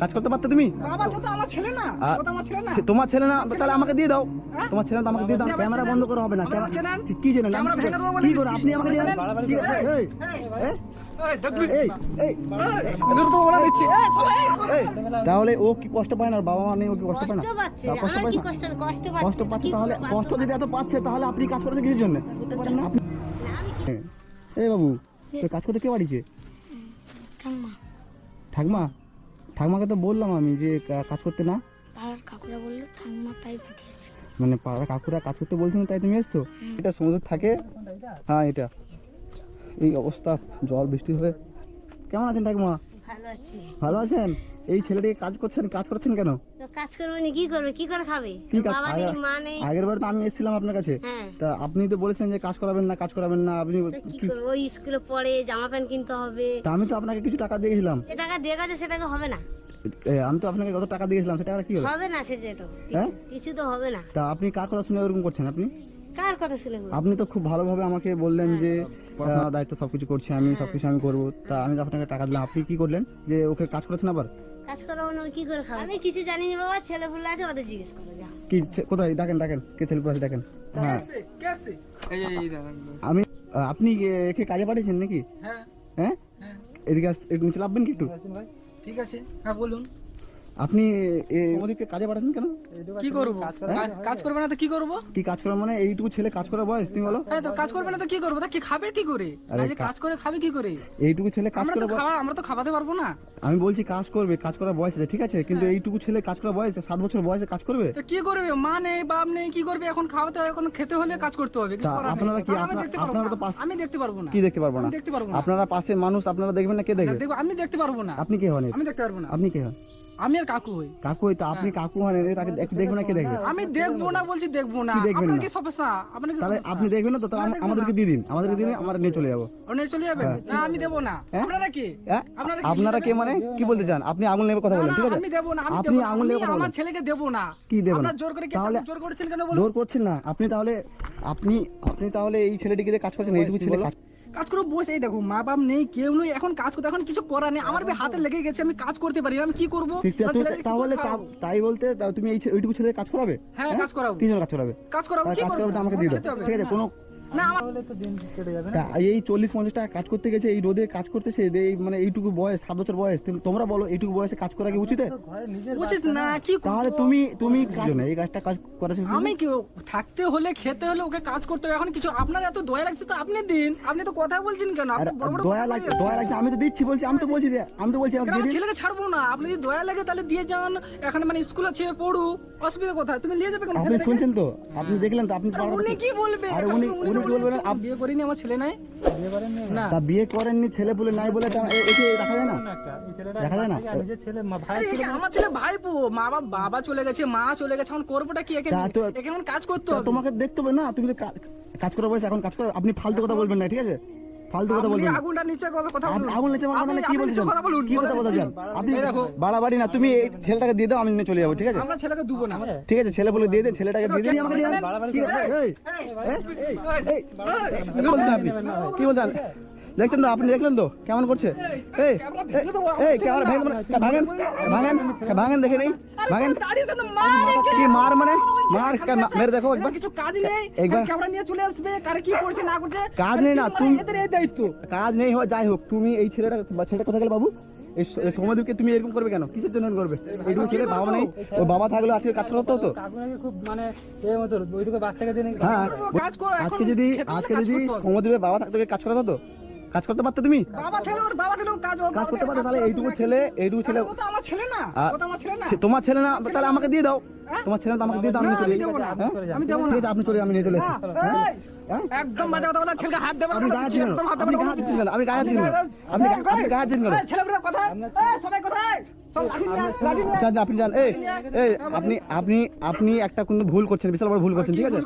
কাজ করতে পারতে তুমি? বাবা তো তো আমার ছেলে না। আ- ও তো আমার ছেলে না। সে- তোমার ছেলে না তাহলে আমাকে দিয়ে দাও। হ্যাঁ? তোমার ছেলে আমাকে দিয়ে দাও। ক্যামেরা বন্ধ করা হবে না? কি জানেন? কি করে? আপনি আমাকে তাহলে ও কি কষ্ট পায় না? বাবা মা নেই ও কি কষ্ট পায় না? কষ্ট পায় না? কষ্ট কষ্ট কষ্ট পাচ্ছে তাহলে কষ্ট যদি এত পাচ্ছে তাহলে আপনি কাজ করেছেন কিছুর জন্য? আপনি না, আমি কি এই বাবু কাজ করতে কে বাড়িছে? ঠাম্মা ঠাকমা? ঠাকমাকে তো বললাম আমি যে কাজ করতে না। পাড়ার কাকুরা বলল ঠাকুমা তাই পাঠিয়েছে। মানে পাড়ার কাকুরা কাজ করতে বলছিল তাই তুমি এসছো? এটা সমুদ্র থাকে। হ্যাঁ এটা। এই অবস্থা জল বৃষ্টি হয়ে। কেমন আছেন ঠাকুমা? ভালো আছি। ভালো আছেন? এই ছেলেটিকে কাজ করছেন কাজ করছেন কেন? কাজ করবে না কি করবে? কি করে খাবে? কি কাজ? বাবা নেই আগের- মা নেই। আগের বার তো আমি এসেছিলাম আপনার কাছে। হ্যাঁ। তা আপনি তো বলেছেন যে কাজ করাবেন না কাজ করাবেন না আপনি কি করব? ওই স্কুলে পড়ে জামা প্যান্ট কিনতে হবে। তা আমি তো আপনাকে কিছু টাকা দিয়ে গেছিলাম যে টাকা দিয়ে গেছে সেটাকে হবে না। আমি তো আপনাকে কত টাকা দিয়েছিলাম সেটা আর কি হলো হবে না সে যেটা হ্যাঁ? কিছু তো হবে না। তা আপনি কার কথা শুনে ওরকম করছেন আপনি? কার কথা শুনে আপনি তো খুব ভালোভাবে আমাকে বললেন যে পড়াশোনার দায়িত্ব সবকিছু করছি আমি সবকিছু আমি করব। তা আমি তো আপনাকে টাকা দিলাম। আপনি কি করলেন? যে ওকে কাজ করেছেন আবার? কাজ করাবো না কি করে খাব? আমি কিছু জানি না বাবা ছেলে পুলে আছে ওদের জিজ্ঞেস করো যা। কি ছে- কোথায়? ডাকেন ডাকেন কে ছেলে পড়াশি ডাকেন। হ্যাঁ। কে আছে? এই, এই, এই, দাঁড়ান। আমি আহ, আপনি এ- একে কাজে পাঠিয়েছেন নাকি? হ্যাঁ। হ্যাঁ? হ্যাঁ। এদিকে আস- একটু নিচে লাভবেন কি একটু? ঠিক আছে। হ্যাঁ বলুন। আপনি ওদেরকে কাজে পাঠাচ্ছেন কেন? কি করব? কাজ- কাজ করবে না তো কি করব? কি কাজ করার মানে? এইটুকু ছেলে কাজ করার বয়স তুমি বলো? হ্যাঁ তো কাজ করবে না তো কি করব? তা কি খাবে কি করে? আরে কাজ করে খাবে কি করে? এইটুকু ছেলে কাজ আমরা তো করার বয়স- খাওয়া আমরা তো খাওয়াতে পারব না। আমি বলছি কাজ করবে কাজ করার বয়স আছে ঠিক আছে? কিন্তু এইটুকু ছেলে কাজ করার বয়স সাত বছর বয়সে কাজ করবে? তো কি করবে? মা নেই বাপ নেই কি করবে? এখন খাওয়াতে হবে, এখন খেতে হলে কাজ করতে হবে। আপনারা কি- আমি দেখতে পারব আপনারা তো পাশ- আমি দেখতে পারব না। কি দেখতে পারব না? দেখতে পারব না। আপনারা পাশে মানুষ আপনারা দেখবেন না কে দেখবে? দেখব আমি দেখতে পারব না। আপনি কে হন? আমি দেখতে পারব না। আপনি কে হন? আমি আর কাকু হই। কাকু হয়তো আপনি কাকু হন তাকে দেখবে না কে দেখবে আমি দেখব না। বলছি দেখব না। দেখবেন না? কি সমস্যা? আপনার কি তাহলে আপনি দেখবেন না তো তাহলে আমাদেরকে দিয়ে দিন। আমাদেরকে দিন আমরা নিয়ে চলে যাব। আপনি চলে যাবেন? না আমি দেবো না। হ্যাঁ? আপনারা কি? হ্যাঁ? আপনারা কি আপনারা কে মানে? কি বলতে চান? আপনি আঙুল নেবে কথা বলেন ঠিক আছে? আমি দেবো না আপনি আঙুল নেবে আমি কথা আমার বলেন। ছেলেকে দেবো না। কি দেবো না? আপনারা জোর করে কে তাহলে- জোর করেছেন কেন বলুন? জোর করছেন না। আপনি তাহলে আপনি আপনি তাহলে এই ছেলেটিকে কাজ করছেন এইটুকু ছেলে কাজ- কাজ করে বসে এই দেখো মা বাপ নেই কেউ নেই এখন কাজ করতে এখন কিছু করার নেই। আমার হাতে লেগে গেছে আমি কাজ করতে পারি আমি কি করব? তাহলে? তাই বলতে তুমি এই ওইটুকু ছেলে কাজ করাবে? হ্যাঁ কাজ করাবো। কি কাজ করাবে? কাজ করাবো কাজ করাবে? আমাকে দিয়ে দাও ঠিক আছে কোনো না আমার তা এই চল্লিশ পঞ্চাশ টাকা কাজ করতে গেছে এই রোদে কাজ করতেছে এই মানে এইটুকু বয়স সাত বছর বয়স তোমরা বলো এইটুকু বয়সে কাজ করা কি উচিত? উচিত না কি তাহলে তুমি তুমি এই কাজটা কাজ করেছ আমি কি থাকতে হলে খেতে হলে ওকে কাজ করতে হবে। এখন কিছু আপনার এত দয়া লাগছে তো আপনি দিন। আপনি তো কথা বলছেন কেন? দয়া লাগছে দয়া লাগছে আমি তো দিচ্ছি বলছি আমি তো বলছি আমি তো বলছি আমার ছেলেকে ছাড়বো না? আপনি যদি দয়া লাগে তাহলে দিয়ে যান। এখানে মানে স্কুল আছে পড়ু অসুবিধা কোথায়? তুমি নিয়ে যাবে কেন আপনি শুনছেন তো? আপনি দেখলেন তো আপনি উনি কি বলবে? আরে উনি উনি কি বলবেন আপ- বিয়ে করিনি আমার ছেলে নাই? না। তা বিয়ে করেননি ছেলে বলে নাই বলে একে রাখা যায় না? দেখা যায় না? আরে একে আমার ছেলে ভাইপো মা বাবা বাবা চলে গেছে মা চলে গেছে এখন করবোটা কি একে একে কাজ করতে হবে। তোমাকে দেখতে হবে না? তুমি তো কাজ করার বয়স এখন কাজ করো আপনি ফালতু কথা বলবেন না ঠিক আছে? ফালতু কথা বলবেন আগুনটা নিচে কবে কথা বলুন আগুন নিচে মানে মানে কি বলছেন কথা বলুন কি কথা দিচ্ছি। আপনি দেখো বাড়াবাড়ি না তুমি এই ছেলেটাকে দিয়ে দাও আমি নিয়ে চলে যাব ঠিক আছে আমরা ছেলেকে দেব না ঠিক আছে ছেলে বলে দিয়ে দে ছেলেটাকে দিয়ে দিন আমাকে। ঠিক আছে এই, এই, এই, কি বলছেন আপনি কি বলছেন দেখছেন তো? আপনি দেখলেন তো? কেমন করছে? এই এই, এই ক্যামেরা ভাঙেন ভাঙেন ভাঙেন দেখে নেই ভাঙেন। কি মার মানে? মার মেরে দেখো একবার। কিছু কাজ নেই একবার। ক্যামেরা নিয়ে চলে আসবে কারে কি করছে না করছে কাজ নেই না, তুমি- এদের এই দায়িত্ব। কাজ নেই হয় যাই হোক তুমি এই ছেলেটা বা ছেলেটা কোথায় গেল বাবু? এই সমাজকে তুমি এরকম করবে কেন? কিসের জন্য করবে? এইটুকু ছেলে বাবা নেই। ও বাবা থাকলে আজকে কাজ করতে হতো খুব মানে ওইটুকু বাচ্চাকে দিয়ে হ্যাঁ। কাজ করো, আজকে যদি আজকে যদি সমাজের বাবা থাকতো কাজ করতে হতো কাজ করতে পারতে তুমি? বাবা খেলো ওর বাবা খেলো কাজ কাজ করতে পারতো তাহলে এইটুকু ছেলে এইটুকু ছেলে ও তো আমার ছেলে না ও তো আমার ছেলে না। তোমার ছেলে না? তাহলে আমাকে দিয়ে দাও। তোমার ছেলে তো আমাকে দিয়ে দাও আমি চলে আমি হ্যাঁ? দেবো না। ঠিক আছে আপনি চলে আমি নিয়ে চলে এসেছি। হ্যাঁ? হ্যাঁ? একদম বাজে কথা বলা ছেলেকে হাত দেবে আপনি গায়ে একদম আপনি গায়ে? আমি গায়ে চিনি আপনি গায়ে এই, সবাই কোথায়? আচ্ছা আপনি যান। এই এই আপনি আপনি আপনি একটা কিন্তু ভুল করছেন বিশাল বড় ভুল করছেন ঠিক আছে?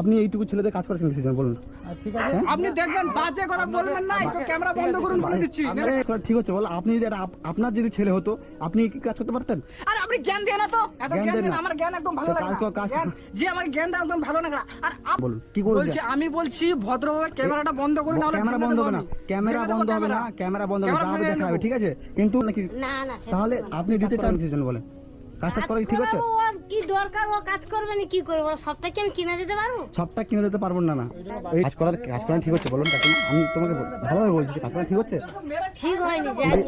আপনি এইটুকু ছেলেদের কাজ করেছেন কিছু বলুন। ঠিক আছে। আপনি দেখবেন বাজে কথা বলবেন না ক্যামেরা বন্ধ করুন বলে দিচ্ছি ঠিক হচ্ছে বল আপনি যদি আপনার যদি ছেলে হতো আপনি কি কাজ করতে পারতেন? আরে আপনি জ্ঞান দেন না তো? এত জ্ঞান দেন আমার জ্ঞান একদম ভালো লাগে না। কাজ যে আমার জ্ঞান দেন একদম ভালো লাগে আর বলুন কি করবেন বলছি আমি বলছি ভদ্রভাবে ক্যামেরাটা বন্ধ করুন তাহলে ক্যামেরা বন্ধ হবে না। ক্যামেরা বন্ধ হবে না ক্যামেরা। বন্ধ হবে যা দেখা হবে ঠিক আছে? কিন্তু নাকি না না তাহলে। আপনি দিতে চান কিসের জন্য বলেন? কাজ টাজ করা কি ঠিক আছে? কি দরকার? ও কাজ করবে না কি করব? সবটা কি আমি কিনে দিতে পারব? সবটা কিনে দিতে পারব না না। এই কাজ করার কাজ করা ঠিক হচ্ছে বলুন কাকিমা। আমি তোমাকে ভালোভাবে বলছি যে কাজ করা ঠিক হচ্ছে? ঠিক হয়নি জানি।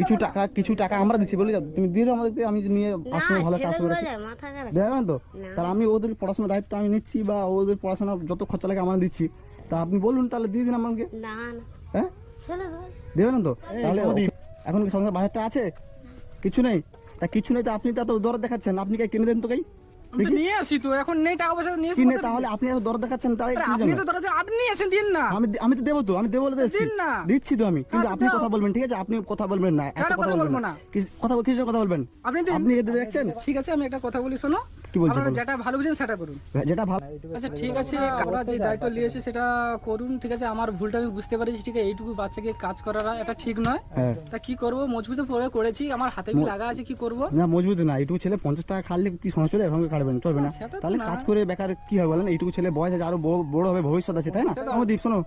কিছু টাকা কিছু টাকা আমরা দিচ্ছি বলে তুমি দিয়ে দাও আমাদেরকে আমি নিয়ে আসলে ভালো কাজ করে যায় মাথা খারাপ। দেবে তো? তাহলে আমি ওদের পড়াশোনার দায়িত্ব আমি নিচ্ছি বা ওদের পড়াশোনা যত খরচা লাগে আমরা দিচ্ছি। তা আপনি বলুন তাহলে দিয়ে দিন আমাকে। না না। হ্যাঁ? ছেলে ধর। দেবে না তো? তাহলে এখন কি সংসার বাজারটা আছে? কিছু নেই? তা কিছু নেই তো আপনি তো এত দর দেখাচ্ছেন আপনি কে কিনে দেন তো কাই? নিয়ে আসি তো এখন নেই টাকা পয়সা নিয়ে কিনে তাহলে আপনি এত দর দেখাচ্ছেন তাই আপনি তো দর আপনি দিন না। আমি আমি তো দেবো তো আমি দেবো বলে দিন না। দিচ্ছি তো আমি। কিন্তু আপনি কথা বলবেন ঠিক আছে? আপনি কথা বলবেন না কথা বলবেন বলব না? কথা কিসের কথা বলবেন? আপনি আপনি দেখছেন? ঠিক আছে আমি একটা কথা বলি শোনো। কি বলছো আপনারা যেটা ভালো বুঝেন সেটা করুন। যেটা ভালো আচ্ছা ঠিক আছে আমরা যে দায়িত্ব নিয়েছি সেটা করুন ঠিক আছে? আমার ভুলটা আমি বুঝতে পারছি ঠিক আছে? এইটুকু বাচ্চাকে কাজ এটা ঠিক নয়। হ্যাঁ। তা কি করব? মজবুত পরে করেছি আমার হাতে লাগা আছে কি করব? না মজবুত না এইটুকু ছেলে পঞ্চাশ টাকা খাটলে কি সমস্যা চলে এরকম কাটবেন চলবে না। তাহলে কাজ করে বেকার কি হবে বলেন? এইটুকু ছেলে বয়স আছে আরও বড়- বড় হবে ভবিষ্যৎ আছে তাই না? আমার দীপ শোনো।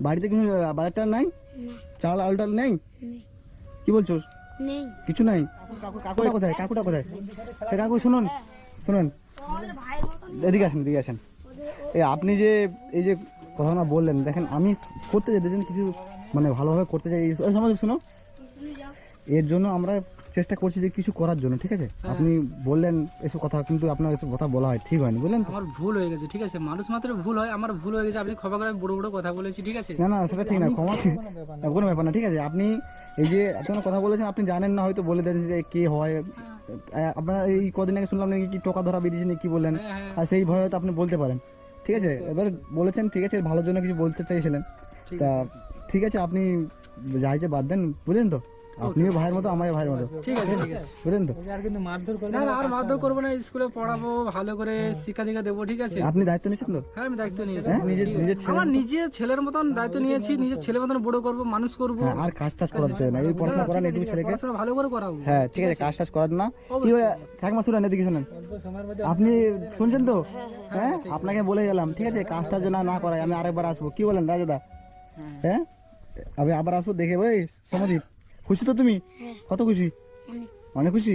বাড়িতে কিছু বাজারটা নাই? চাল আল ডাল নেই? কি বলছো? কিছু নাই? কাকু কাকুটা কোথায়? কাকুটা কোথায়? কাকু শুনুন। শুনুন এদিকে আসেন এদিকে আসেন। এই আপনি যে এই যে কথাটা বললেন দেখেন আমি করতে চাইতেছেন কিছু মানে ভালোভাবে করতে চাই। সমাজ শুনো এর জন্য আমরা চেষ্টা করছি যে কিছু করার জন্য ঠিক আছে? আপনি বললেন এসব কথা কিন্তু আপনার এসব কথা বলা হয় ঠিক হয়নি বুঝলেন তো? আমার ভুল হয়ে গেছে ঠিক আছে? মানুষ মাত্র ভুল হয় আমার ভুল হয়ে গেছে আপনি ক্ষমা করে বড় বড় কথা বলেছি ঠিক আছে? না না সেটা ঠিক না ক্ষমা না, কোনো ব্যাপার না ঠিক আছে? আপনি এই যে এত কথা বলেছেন আপনি জানেন না হয়তো বলে দেন যে কে হয়। আহ, আপনার এই কদিন আগে শুনলাম নাকি কি টোকা ধরা বেরিয়েছে নাকি কি বললেন? হ্যাঁ, হ্যাঁ। আর সেই ভয়ে হয়তো আপনি বলতে পারেন। ঠিক আছে? এবার বলেছেন ঠিক আছে ভালোর জন্য কিছু বলতে চাইছিলেন। তা ঠিক আছে আপনি যাইছে বাদ দেন বুঝলেন তো? আপনিও ভাইয়ের মতো আমার ভাইয়ের মতো। ঠিক আছে ঠিক আছে। বুঝলেন তো? আর কিন্তু মারধর করলে না না আর করব না স্কুলে পড়াবো ভালো করে শিক্ষা দীক্ষা দেবো ঠিক আছে? আপনি দায়িত্ব নিয়েছেন তো? হ্যাঁ আমি দায়িত্ব নিয়েছি। হ্যাঁ নিজের নিজের ছেলে আমার নিজের ছেলের মতন দায়িত্ব নিয়েছি নিজের ছেলের মতন বড় করব মানুষ করব। হ্যাঁ আর কাজ টাজ করা দিতে হবে না এই পড়াশোনা করান এটুকু ছেলেকে। পড়াশোনা ভালো করে করাবো। হ্যাঁ ঠিক আছে কাজ টাজ করার না। কি হয়ে ঠাকমা শুনেন এদিকে শুনেন আপনি শুনছেন তো? হ্যাঁ আপনাকে বলে গেলাম ঠিক আছে কাজটা যেন না না করাই আমি আরেকবার আসব। কি বলেন রাজাদা? হ্যাঁ। আমি আবার আসব দেখে ভাই সমাজিৎ। খুশি তো তুমি? কত খুশি? অনেক। অনেক খুশি?